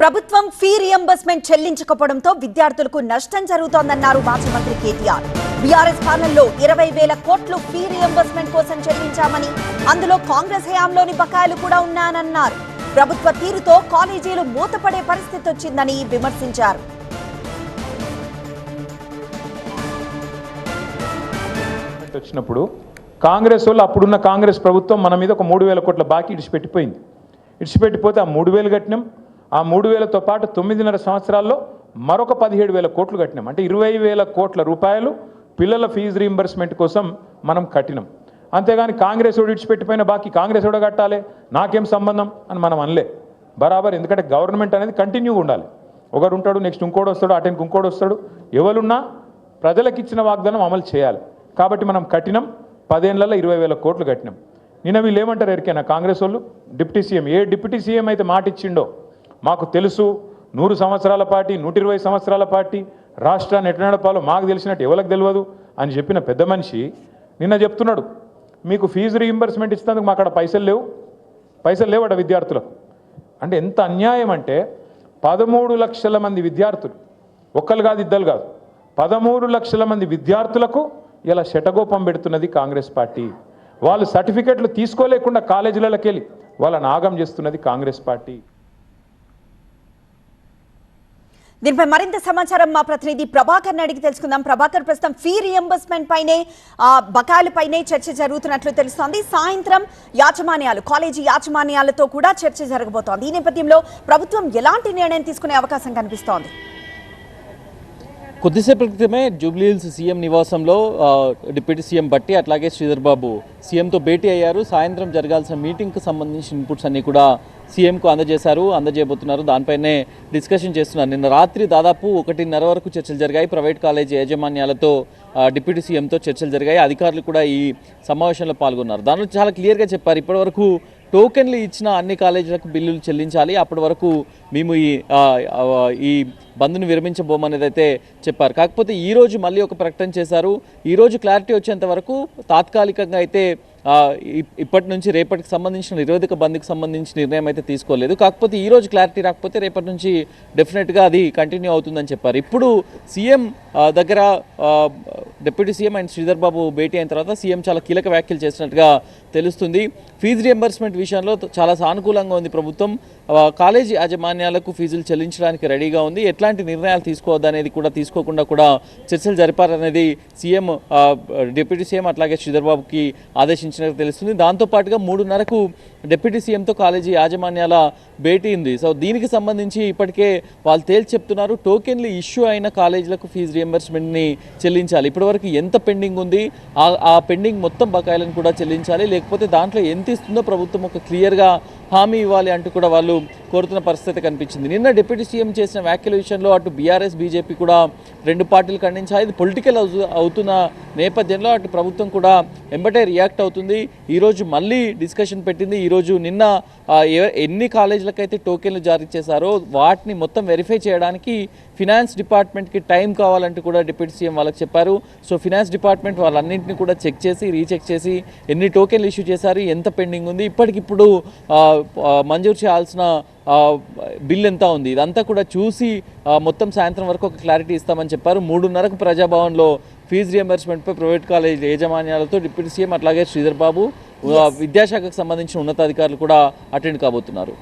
ప్రభుత్వం fee reimbursement చెల్లించకపోవడంతో విద్యార్థులకు నష్టం జరుగుతోందన్నారు మాజీ మంత్రి కేటీఆర్. బీఆర్ఎస్ పాలనలో ఇరవై వేల కోట్లు ఫీ రియంబర్స్మెంట్ కోసం చెల్లించామని అందులో కాంగ్రెస్ హయాంలోని బకాయిలు కూడా ఉన్నానన్నారు ప్రభుత్వ తీరుతో కాలేజీలు మూతపడే పరిస్థితి వచ్చిందని విమర్శించారు. వచ్చినప్పుడు కాంగ్రెస్ వాళ్ళు అప్పుడున్న కాంగ్రెస్ ప్రభుత్వం మన మీద ఒక మూడు వేల కోట్ల బాకీ ఇడిచిపెట్టిపోయింది. ఇడిచిపెట్టిపోతే ఆ మూడు వేలు కట్టినాం. ఆ మూడు వేలతో పాటు తొమ్మిదిన్నర సంవత్సరాల్లో మరొక పదిహేడు వేల కోట్లు కట్టినాం. అంటే ఇరవై వేల కోట్ల రూపాయలు పిల్లల ఫీజు రీంబర్స్మెంట్ కోసం మనం కట్టినాం. అంతేగాని కాంగ్రెస్ వాడు ఇడిచిపెట్టిపోయిన బాకీ కాంగ్రెస్ వాడు కట్టాలి. నాకేం సంబంధం అని మనం అనలే. బరాబర్ ఎందుకంటే గవర్నమెంట్ అనేది కంటిన్యూగా ఉండాలి. ఒకరు ఉంటాడు నెక్స్ట్ ఇంకోటి వస్తాడు అటెండ్కి ఇంకోటి వస్తాడు. ఎవరున్నా ప్రజలకు ఇచ్చిన వాగ్దానం అమలు చేయాలి. కాబట్టి మనం కట్టినాం. పదేళ్ళలో ఇరవై వేల కోట్లు కట్టినాం. నిన్న వీళ్ళు ఏమంటారు? ఎరికైనా కాంగ్రెస్ వాళ్ళు? Deputy CM. ఏ డిప్యూటీ సీఎం అయితే మాట ఇచ్చిండో మాకు తెలుసు నూరు సంవత్సరాల పార్టీ నూట ఇరవై సంవత్సరాల పార్టీ రాష్ట్రాన్ని ఎట్లా నడపాలో మాకు తెలిసినట్టు ఎవరికి తెలియదు అని చెప్పిన పెద్ద మనిషి నిన్న చెప్తున్నాడు మీకు ఫీజు రీయింబర్స్మెంట్ ఇచ్చినందుకు మాకు అక్కడ పైసలు లేవు పైసలు లేవట విద్యార్థులకు. అంటే ఎంత అన్యాయం అంటే పదమూడు లక్షల మంది విద్యార్థులు ఒక్కరు కాదు ఇద్దరు కాదు పదమూడు లక్షల మంది విద్యార్థులకు ఇలా శటగోపం పెడుతున్నది కాంగ్రెస్ పార్టీ. వాళ్ళు సర్టిఫికెట్లు తీసుకోలేకుండా కాలేజీలకి వెళ్ళి వాళ్ళని ఆగం చేస్తున్నది కాంగ్రెస్ పార్టీ. దీనిపై మరింత సమాచారం మా ప్రతినిధి ప్రభాకర్ అడిగి తెలుసుకుందాం. ప్రభాకర్ ప్రస్తుతం ఫీ రియంబర్స్మెంట్ పైనే బకాయిలపైనే చర్చ జరుగుతున్నట్లు తెలుస్తోంది. సాయంత్రం యాజమాన్యాలు కాలేజీ యాజమాన్యాలతో కూడా చర్చ జరగబోతోంది. ఈ నేపథ్యంలో ప్రభుత్వం ఎలాంటి నిర్ణయం తీసుకునే అవకాశం కనిపిస్తోంది? కొద్దిసేపు క్రితమే జూబ్లీహిల్స్ సీఎం నివాసంలో డిప్యూటీ సీఎం బట్టి అట్లాగే శ్రీధర్ బాబు సీఎంతో భేటీ అయ్యారు. సాయంత్రం జరగాల్సిన మీటింగ్కి సంబంధించిన ఇన్పుట్స్ అన్ని కూడా సీఎంకు అందజేశారు అందజేయబోతున్నారు. దానిపైనే డిస్కషన్ చేస్తున్నారు. నిన్న రాత్రి దాదాపు ఒకటిన్నర వరకు చర్చలు జరిగాయి. ప్రైవేట్ కాలేజీ యాజమాన్యాలతో డిప్యూటీ సీఎంతో చర్చలు జరిగాయి. అధికారులు కూడా ఈ సమావేశంలో పాల్గొన్నారు. దానిలో చాలా క్లియర్గా చెప్పారు. ఇప్పటివరకు టోకెన్లు ఇచ్చిన అన్ని కాలేజీలకు బిల్లులు చెల్లించాలి. అప్పటి వరకు మేము ఈ ఈ బంద్ను విరమించబోమనేది అయితే చెప్పారు. కాకపోతే ఈరోజు మళ్ళీ ఒక ప్రకటన చేశారు. ఈరోజు క్లారిటీ వచ్చేంత వరకు తాత్కాలికంగా అయితే ఇప్పటి నుంచి రేపటికి సంబంధించిన నిరోధక బంద్కి సంబంధించిన నిర్ణయం అయితే తీసుకోలేదు. కాకపోతే ఈ రోజు క్లారిటీ రాకపోతే రేపటి నుంచి డెఫినెట్గా అది కంటిన్యూ అవుతుందని చెప్పారు. ఇప్పుడు సీఎం దగ్గర deputy CM and Sridhar Babu భేటీ అయిన తర్వాత సీఎం చాలా కీలక వ్యాఖ్యలు చేసినట్టుగా తెలుస్తుంది. ఫీజు రియంబర్స్మెంట్ విషయంలో చాలా సానుకూలంగా ఉంది ప్రభుత్వం. కాలేజీ యాజమాన్యాలకు ఫీజులు చెల్లించడానికి రెడీగా ఉంది. ఎట్లాంటి నిర్ణయాలు తీసుకోవద్దనేది కూడా తీసుకోకుండా కూడా చర్చలు జరిపారనేది సీఎం డిప్యూటీ సీఎం అట్లాగే శ్రీధర్ బాబుకి ఆదేశించినట్టు తెలుస్తుంది. దాంతోపాటుగా మూడున్నరకు డిప్యూటీ సీఎంతో కాలేజీ యాజమాన్యాల భేటీ ఉంది. సో దీనికి సంబంధించి ఇప్పటికే వాళ్ళు తేల్చి చెప్తున్నారు టోకెన్లు ఇష్యూ అయిన కాలేజీలకు ఫీజు రియంబర్స్మెంట్ని చెల్లించాలి. ఇప్పటివరకు ఎంత పెండింగ్ ఉంది? ఆ ఆ పెండింగ్ మొత్తం బకాయిలను కూడా చెల్లించాలి. లేకపోతే దాంట్లో ఎంత ఇస్తుందో ప్రభుత్వం ఒక క్లియర్గా హామీ ఇవ్వాలి అంటూ కూడా వాళ్ళు కోరుతున్న పరిస్థితి కనిపించింది. నిన్న డిప్యూటీ సీఎం చేసిన వ్యాఖ్యల విషయంలో అటు బీఆర్ఎస్ బీజేపీ కూడా రెండు పార్టీలు ఖండించాయి. ఇది పొలిటికల్ అవుతున్న నేపథ్యంలో అటు ప్రభుత్వం కూడా ఎంబటే రియాక్ట్ అవుతుంది. ఈరోజు మళ్ళీ డిస్కషన్ పెట్టింది. ఈరోజు నిన్న ఆ, ఎన్ని కాలేజీలకైతే టోకెన్లు జారీ చేశారో వాటిని మొత్తం వెరిఫై చేయడానికి ఫినాన్స్ డిపార్ట్మెంట్కి టైం కావాలంటూ కూడా డిప్యూటీ సీఎం వాళ్ళకి చెప్పారు. సో ఫినాన్స్ డిపార్ట్మెంట్ వాళ్ళన్నింటినీ కూడా చెక్ చేసి రీచెక్ చేసి ఎన్ని టోకెన్లు ఇష్యూ చేశారు ఎంత పెండింగ్ ఉంది. ఇప్పటికిప్పుడు మంజూరు చేయాల్సిన బిల్ ఎంత ఉంది? ఇదంతా కూడా చూసి మొత్తం సాయంత్రం వరకు ఒక క్లారిటీ ఇస్తామని చెప్పారు. మూడున్నరకు ప్రజాభవన్లో ఫీజు రియంబర్స్మెంట్పై ప్రైవేట్ కాలేజ్ యాజమాన్యాలతో డిప్యూటీ సీఎం అట్లాగే శ్రీధర్ బాబు విద్యాశాఖకు సంబంధించిన ఉన్నతాధికారులు కూడా అటెండ్ కాబోతున్నారు.